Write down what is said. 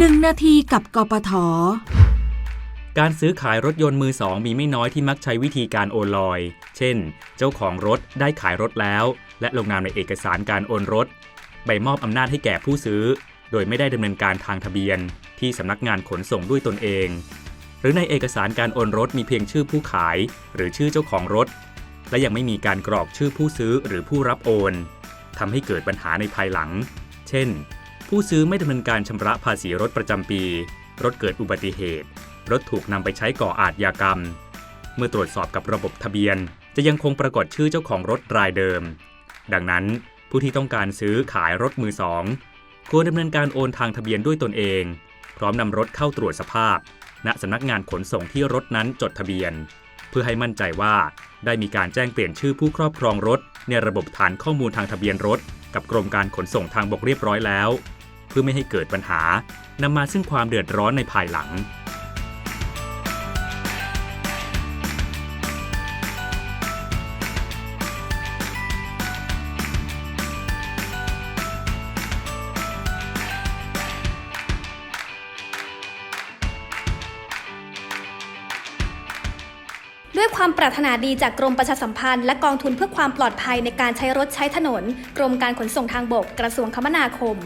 1 นาทีกับกปท การซื้อขายรถยนต์มือสองมีไม่น้อยที่มักใช้วิธีการโอนลอย เช่น เจ้าของรถได้ขายรถแล้ว และลงนามในเอกสารการโอนรถ ใบมอบอำนาจให้แก่ผู้ซื้อ โดยไม่ได้ดำเนินการทางทะเบียน ที่สำนักงานขนส่งด้วยตนเอง หรือในเอกสารการโอนรถมีเพียงชื่อผู้ขาย หรือชื่อเจ้าของรถ และยังไม่มีการกรอกชื่อผู้ซื้อหรือผู้รับโอนทำให้เกิดปัญหาในภายหลัง เช่น ผู้ซื้อไม่ดำเนินการชำระภาษีรถประจำปี รถเกิดอุบัติเหตุ รถถูกนำไปใช้ก่ออาชญากรรม เมื่อตรวจสอบกับระบบทะเบียน จะยังคงปรากฏชื่อเจ้าของรถรายเดิม ดังนั้นผู้ที่ต้องการซื้อขายรถมือสองควรดำเนินการโอนทางทะเบียนด้วยตนเอง พร้อมนำรถเข้าตรวจสภาพ ณสำนักงานขนส่งที่รถนั้นจดทะเบียน เพื่อให้มั่นใจว่า ได้มีการแจ้งเปลี่ยนชื่อผู้ครอบครองรถ ในระบบฐานข้อมูลทางทะเบียนรถ กับกรมการขนส่งทางบกเรียบร้อยแล้ว เพื่อไม่ให้เกิดปัญหานำมาซึ่งความเดือดร้อนในภายหลัง ด้วยความปรารถนาดีจากกรมประชาสัมพันธ์และกองทุนเพื่อความปลอดภัยในการใช้รถใช้ถนน กรมการขนส่งทางบกกระทรวงคมนาคม